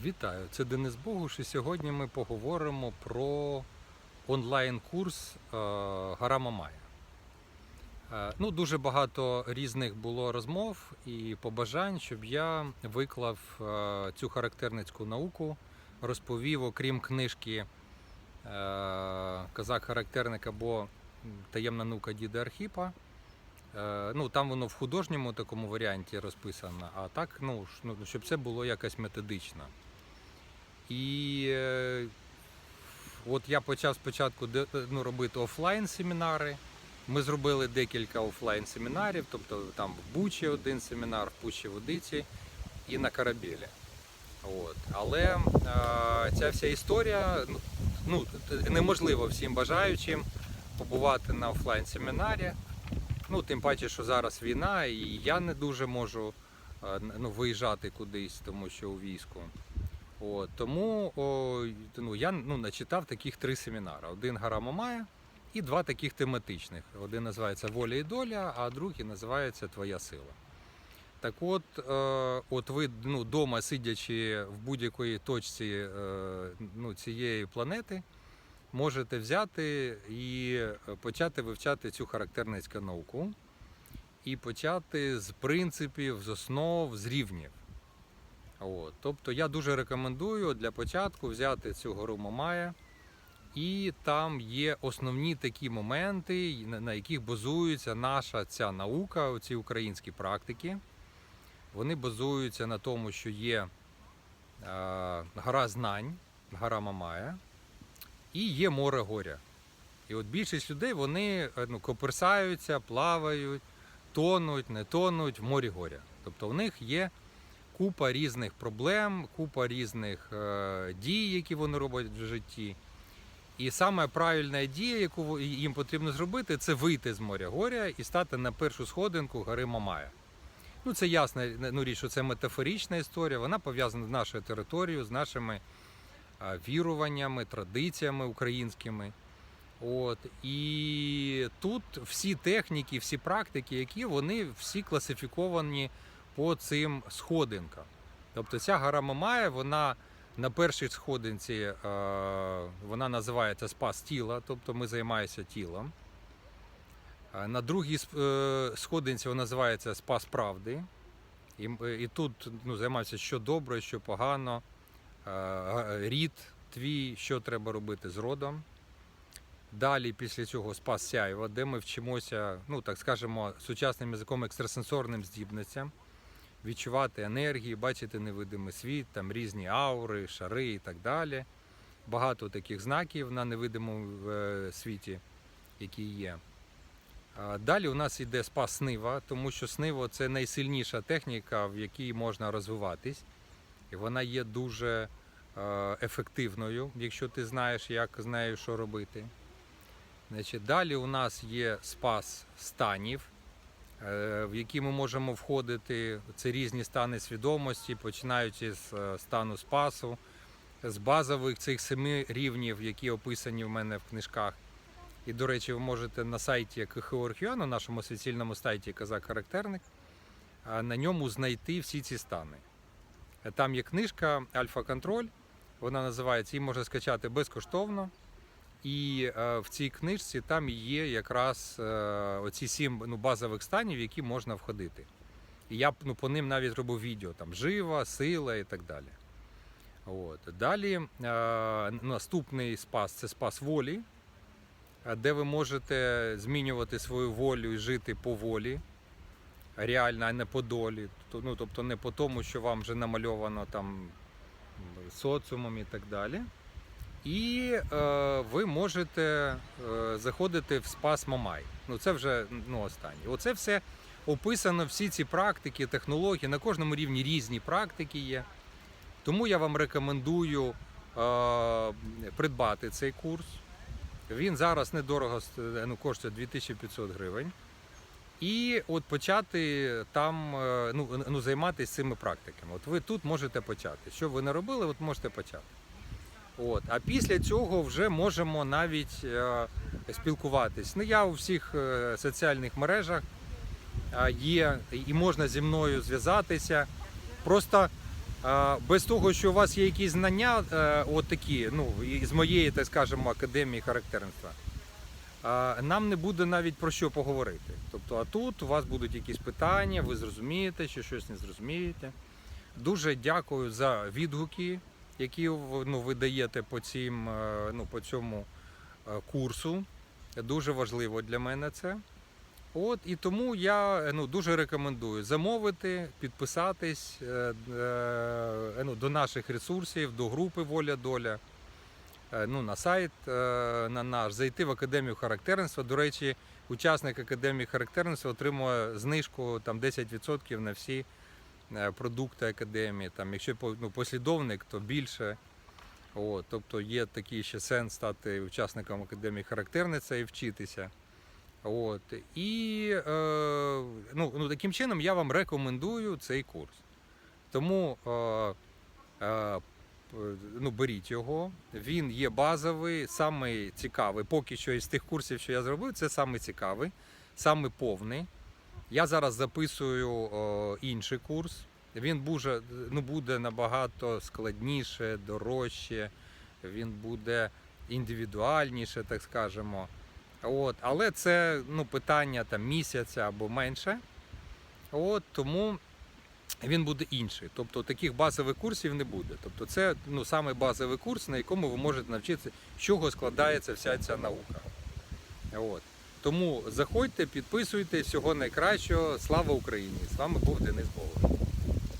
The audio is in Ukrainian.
Вітаю, це Денис Богуш, і сьогодні ми поговоримо про онлайн-курс е, Гора Мамая. Е, Ну, дуже багато різних було розмов і побажань, щоб я виклав е, цю характерницьку науку, розповів, окрім книжки Казак-характерник або Таємна наука діда Архіпа. Е, Ну, там воно в художньому такому варіанті розписано, а так, ну, ну, щоб це було якось методично. І е, от я почав спочатку ну, робити офлайн семінари. Ми зробили декілька офлайн семінарів, тобто там в Бучі один семінар, в Пущі Водиці і на Карабелі. От. Але е, ця вся історія ну, ну, неможливо всім бажаючим побувати на офлайн семінарі. Ну, тим паче, що зараз війна, і я не дуже можу е, ну, виїжджати кудись, тому що у війську. От, тому о, ну, я ну, начитав таких три семінари: один Гора Мамая і два таких тематичних. Один називається Воля і доля, а другий називається Твоя сила. Так от, е, от ви ну, сидячи в будь-якої точці е, ну, цієї планети, можете взяти і почати вивчати цю характерницьку науку і почати з принципів, з основ, з рівнів. От. Тобто я дуже рекомендую для початку взяти цю гору Мамая, і там є основні такі моменти, на- на яких базується наша ця наука, ці українські практики. Вони базуються на тому, що є е, гора знань, гора Мамая, і є море горя. І от більшість людей вони е, ну, коперсаються, плавають, тонуть, не тонуть в морі горя. Тобто в них є купа різних проблем, купа різних е, дій, які вони роблять в житті. І саме правильна дія, яку їм потрібно зробити, це вийти з моря горя і стати на першу сходинку гори Мамая. Ну, це ясна ну, річ, що це метафорична історія, вона пов'язана з нашою територією, з нашими віруваннями, традиціями українськими. От. І тут всі техніки, всі практики, які вони всі класифіковані по цим сходинкам. Тобто ця гора Мамая, вона на першій сходинці е, вона називається спас тіла, тобто ми займаємося тілом. На другій е, сходинці вона називається Спас правди. І, і тут ну, займаюся що добре, що погано, га- рід твій, що треба робити з родом. Далі після цього спас сяйва, де ми вчимося, ну так скажемо, сучасним язиком екстрасенсорним здібностям, відчувати енергії, бачити невидимий світ, там різні аури, шари і так далі. Багато таких знаків на невидимому е, світі, які є. Далі у нас йде спас снива, тому що сниво це найсильніша техніка, в якій можна розвиватись. І вона є дуже е, ефективною, якщо ти знаєш, як з нею що робити. Значить, далі у нас є спас станів, е, в які ми можемо входити. Це різні стани свідомості, починаючи з е, стану спасу, з базових цих семи рівнів, які описані в мене в книжках. І, до речі, ви можете на сайті КХО на нашому офіційному сайті Казак Характерник, на ньому знайти всі ці стани. Там є книжка Альфа Контроль, вона називається, її можна скачати безкоштовно. І е, в цій книжці там є якраз е, оці сім ну, базових станів, які можна входити. І я ну, по ним навіть робив відео там жива, сила і так далі. От. Далі е, наступний спас це спас волі, е, де ви можете змінювати свою волю і жити по волі, реально, а не по долі. Ну, тобто не по тому, що вам вже намальовано там соціумом і так далі. І е, ви можете е, заходити в спас Мамай. Ну це вже ну, останнє. Оце все описано, всі ці практики, технології. На кожному рівні різні практики є. Тому я вам рекомендую е, придбати цей курс. Він зараз недорого ну, коштує 2500 гривень. І от почати там е, ну, ну, займатися цими практиками. От ви тут можете почати. Що ви не робили, от можете почати. От. А після цього вже можемо навіть е, спілкуватись. Ну, я у всіх е, соціальних мережах е, є і можна зі мною зв'язатися. Просто А, Без того, що у вас є якісь знання, е, от такі, ну, з моєї, так скажемо, академії характерництва, нам не буде навіть про що поговорити. Тобто, а тут у вас будуть якісь питання, ви зрозумієте, що щось не зрозумієте. Дуже дякую за відгуки, які ну, ви даєте по, цим, е, ну, по цьому е, курсу. Дуже важливо для мене це. От і тому я е, ну, дуже рекомендую замовити, підписатись е, е, ну, до наших ресурсів, до групи Воля Доля, ну, на сайт е, на наш, зайти в академію характерництва. До речі, учасник академії характерництва отримує знижку там 10% на всі е, продукти академії. Там, якщо ну, послідовник, то більше. От, тобто є такий ще сенс стати учасником академії характерництва і вчитися. От. І е, ну, ну, таким чином я вам рекомендую цей курс. Тому е, е, ну, беріть його. Він є базовий, самий цікавий. Поки що із тих курсів, що я зробив, це самий цікавий, самий повний. Я зараз записую е, інший курс. Він буде, ну, буде набагато складніше, дорожче, він буде індивідуальніше, так скажемо. От, але це ну, питання там, місяця або менше. От, тому він буде інший. Тобто таких базових курсів не буде. Тобто це ну, саме базовий курс, на якому ви можете навчитися, з чого складається вся ця наука. От. Тому заходьте, підписуйтесь, всього найкращого. Слава Україні! З вами був Денис Богов.